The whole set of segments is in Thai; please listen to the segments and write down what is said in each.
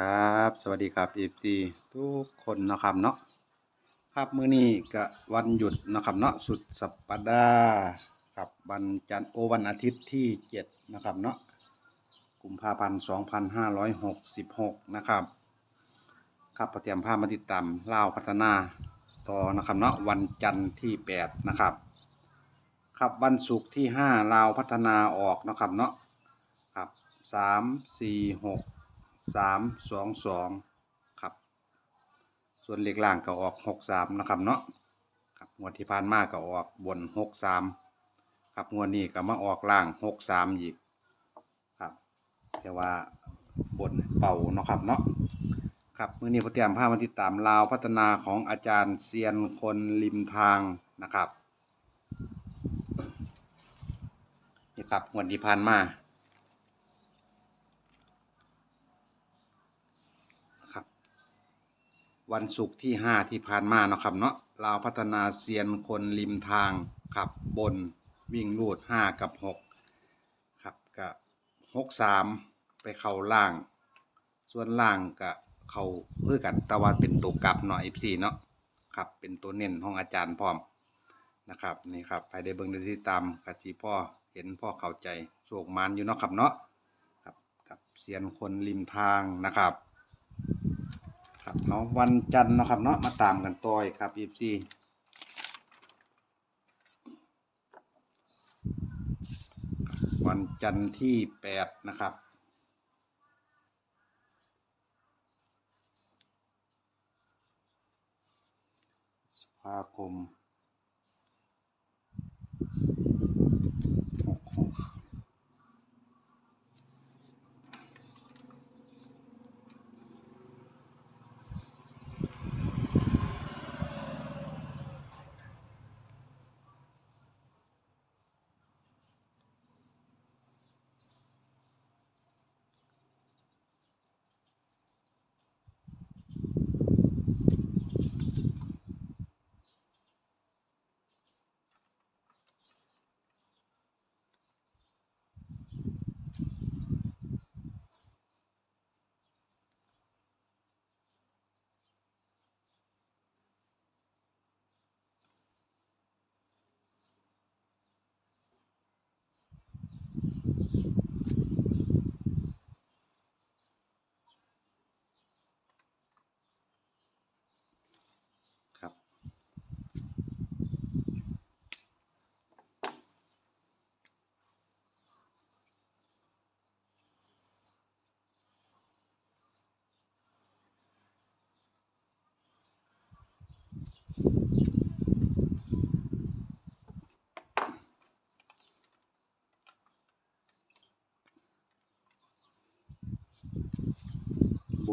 ครับ สวัสดีครับเอฟซีทุกคนนะครับเนาะครับมื้อนี้ก็วันหยุดนะครับเนาะสุดสัปดาห์ครับวันจันทร์โอวันอาทิตย์ที่เจ็ดนะครับเนาะกุมภาพันธ์สองพันห้าร้อยหกสิบหกนะครับครับประเตรียมภาพมาติดตามเล่าพัฒนาต่อนะครับเนาะวันจันทร์ที่แปดนะครับ ครับวันศุกร์ที่ห้าลาวพัฒนาออกนะครับเนาะครับสามสี่หก สามสองสองครับ ส่วนเลขล่างก็ออกหกสามนะครับเนาะครับงวดที่ผ่านมาก็ออกบนหกสามครับงวดนี้ก็มาออกล่างหกสามอีกครับแต่ว่าบนเป่าเนาะครับเนาะครับมื้อนี้ผมเตรียมภาพมาติดตามลาวพัฒนาของอาจารย์เซียนคนริมทางนะครับนี่ครับงวดที่ผ่านมาครับ วันศุกร์ที่ห้าที่ผ่านมาเนาะครับเนาะลาวพัฒนาเซียนคนริมทางครับบนวิ่งลูดห้ากับหกครับกับหกสามไปเข้าล่าง ส่วนล่างกับเขาเพื่อกันแต่ว่าเป็นตัวกลับเนาะไอพีเนาะครับเป็นตัวเน้นของอาจารย์พร้อมนะครับนี่ครับไปได้เบิ่งได้ติดตามกะจีพ่อเห็นพ่อเข้าใจโชคมันอยู่เนาะครับเนาะครับกับเสียนคนริมทางนะครับ ครับเอาวันจันทร์เนาะครับเนาะมาตามกันต่อยครับอีซีวันจันทร์ที่แปดนะครับสภาคม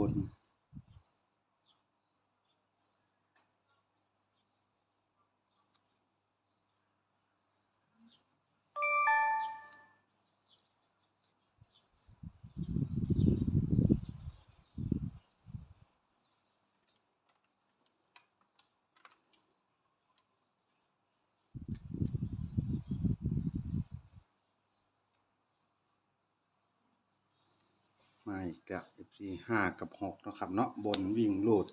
บ มาอีกแล้วีห้ากับหกนะครับ เนาะบนวิ่งลูด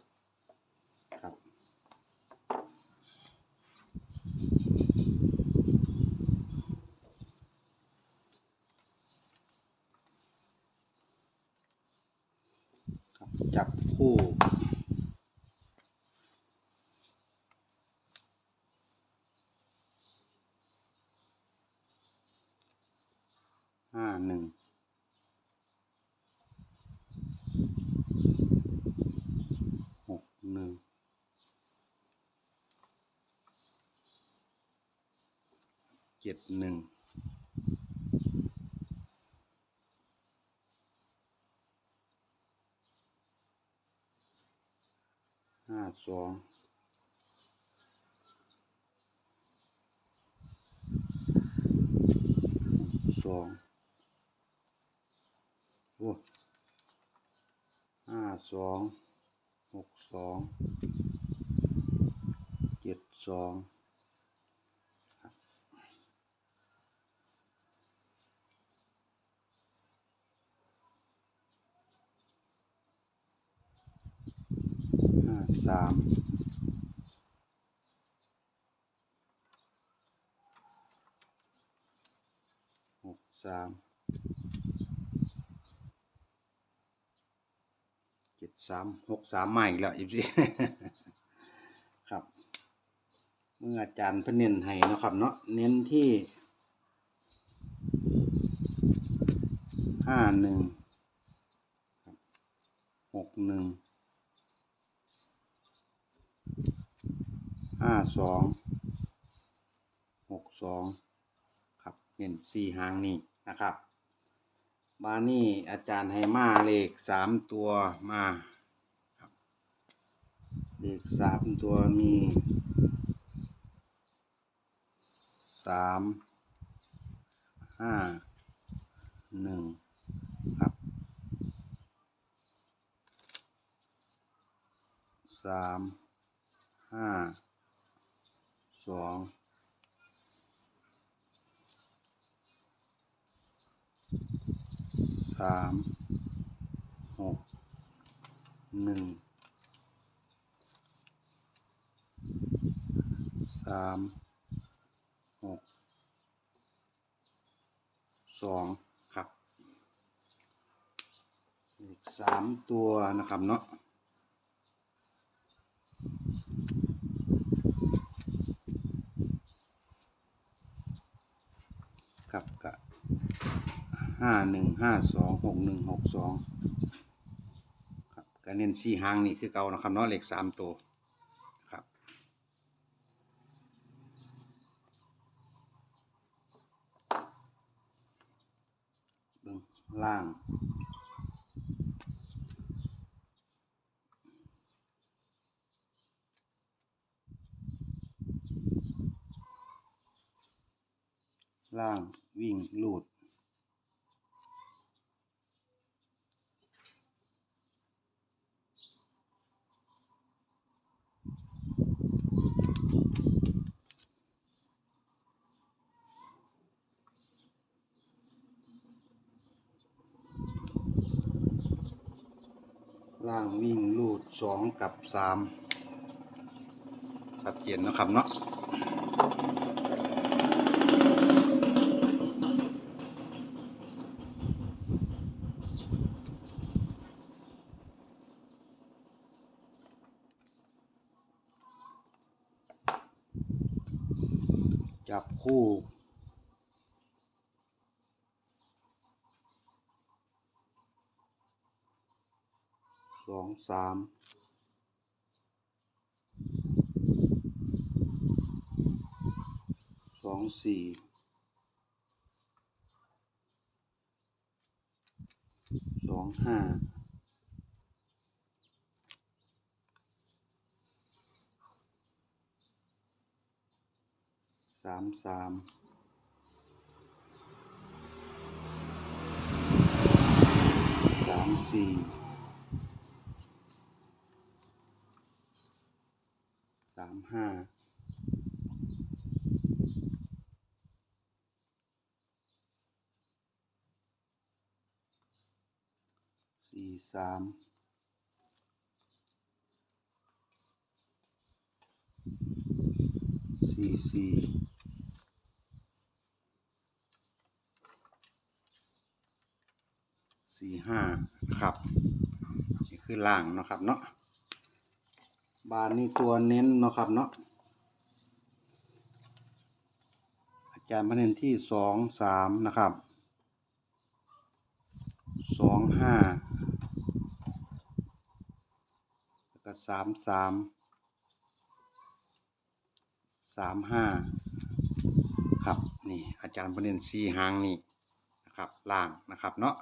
ครับครับจับคู่ห้าหนึ่ง หกหนึ่งเจ็ดหนึ่งห้าสองสองโอ้ห้าสองหกสองเจ็ดสอง สามหกสามเจ็ดสามหกสามใหม่แล้วอีกสิครับ เมื่ออาจารย์พเน้นให้นะครับเนาะเน้นที่ห้าหนึ่งหกหนึ่ง ห้าสองหกสองครับเน้นสี่หางนี่นะครับ บานี่อาจารย์ให้มาเลขสามตัวมาครับเลขสามตัวมีสามห้าหนึ่งครับสามห้า สองสามหกหนึ่งสามหกสองครับอีกสามตัวนะครับเนาะครับกะ ห้าหนึ่งห้าสองหกหนึ่งหกสองครับก็เน้นสี่หางนี่คือเก่านะครับเนาะเลขสามตัวครับเบื้องล่างล่างวิ่งลูด ล่างวิ่งลูด สองกับสามชัดเจนนะครับเนาะจับคู่ สองสามสองสี่สองห้าสามสามสามสี่ สามห้าสี่สามสี่สี่สี่ห้าครับ นี่คือล่างนะครับเนาะ บานนี่ตัวเน้นเนาะครับเนาะอาจารย์มาเน้นที่สองสามนะครับสองห้าแล้วก็สามสามสามห้าครับนี่อาจารย์ประเด็นสีหางนี่นะครับล่างนะครับเนาะ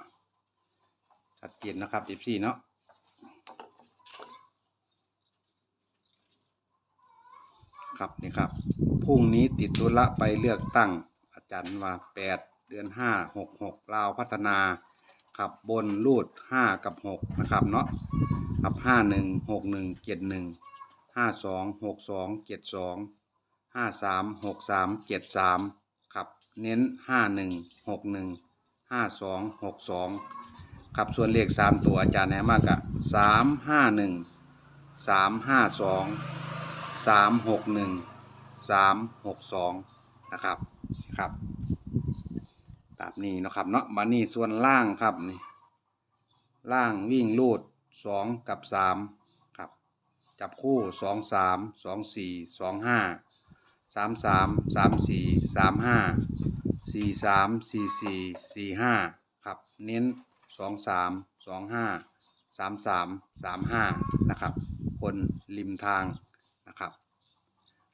ชัดเจนนะครับ F4 เนาะ ครับนี่ครับพรุ่งนี้ติดธุระไปเลือกตั้ง อาจารย์ว่าแปดเดือนห้าหกหกลาวพัฒนาขับบนรูดห้ากับหกนะครับเนาะครับห้าหนึ่งหกหนึ่งเจ็ดหนึ่งห้าสองหกสองเจ็ดสองห้าสามหกสามเจ็ดสามครับเน้นห้าหนึ่งหกหนึ่งห้าสองหกสองครับส่วนเลขสามตัวอาจารย์แนะมากอะสามห้าหนึ่งสามห้าสอง สามหกหนึ่งสามหกสองนะครับครับตามนี้นะครับเนาะมานี่ส่วนล่างครับนี่ล่างวิ่งลูดสองกับสามครับจับคู่สองสามสองสี่สองห้าสามสามสามสี่สามห้าสี่สามสี่สี่สี่ห้าครับเน้นสองสามสองห้าสามสามสามห้านะครับ คนริมทาง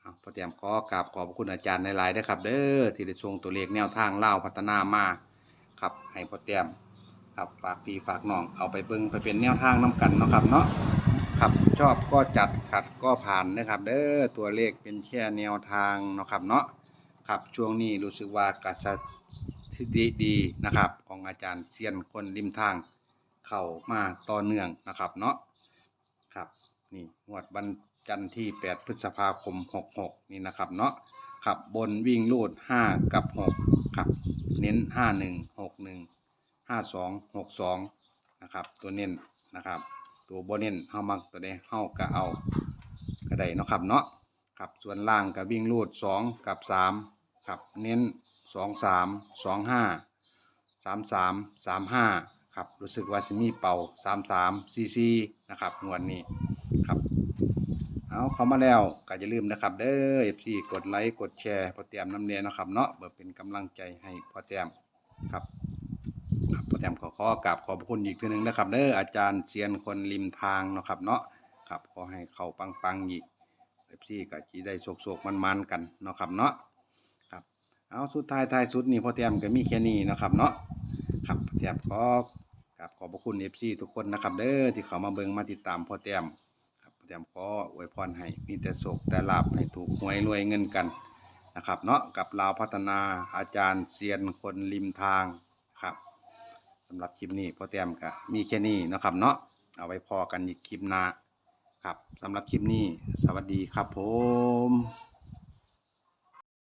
เอาพอเตรียมขอกราบขอบคุณอาจารย์ในหลายๆด้วยครับ เด้อที่ได้ชงตัวเลขแนวทางเล่าวพัฒนามาครับให้พอเตรียมครับฝากพี่ฝากน้องเอาไปเบิ่งไปเป็นแนวทางน้กันเนาะครับเนาะครับชอบก็จัดขัดก็ผ่านนะครับ เด้อตัวเลขเป็นแค่แนวทางเนาะครับเนาะครับช่วงนี้รู้สึกว่ากษัตริย์ดีดีนะครับ ของอาจารย์เซียนคนริมทาง เข้ามาต่อเนื่องนะครับเนาะครับนี่งวดวัน จันทร์ที่ 8 พฤษภาคม 66 นี่นะครับเนาะครับบนวิ่งลูด 5 กับ 6 ครับ เน้น 51 61 52 62 นะครับ ตัวเน้นนะครับ ตัวบนเน้นเฮามักตัวใดเฮาก็เอาก็ได้เนาะครับเนาะครับส่วนล่างก็วิ่งลูด 2 กับ 3 ครับ เน้น 2 3 2 5สามสามสามห้าครับ รู้สึกว่าสิมีเป่าสามสามซีซีนะครับงวดนี้ครับ เอาเข้ามาแล้วก็อย่าลืมนะครับ เด้อเอฟซีกดไลค์กดแชร์พอเตรียมน้ำเนียนะครับเนาะเพื่อเป็นกำลังใจให้พอเตรียมครับพอเตรียมขอขอกราบขอบคุณอีกทีหนึ่งนะครับ เด้ออาจารย์เซียนคนริมทางนะครับ เนาะครับขอให้เขาปังๆอีกเอฟซีก็จีได้โศกๆมันๆกันนะครับเนาะครับเอาสุดท้ายท้ายสุดนี่พอเตรียมก็มีแค่นี้นะครับเนาะครับพอเตรียมขอกับขอบคุณเอฟซีทุกคนนะครับ เด้อที่เขามาเบิ่งมาติดตามพอเตรียม ยมขออวยพรให้มีแต่โศกแต่ลาบให้ถูกหวยรวยเงินกันนะครับเนาะกับลาวพัฒนาอาจารย์เซียนคนริมทางครับสำหรับคลิปนี้พ่อเตรียมก็มีแค่นี้นะครับเนาะเอาไว้พอกันอีกคลิปหน้าครับสำหรับคลิปนี้ สวัสดีครับผม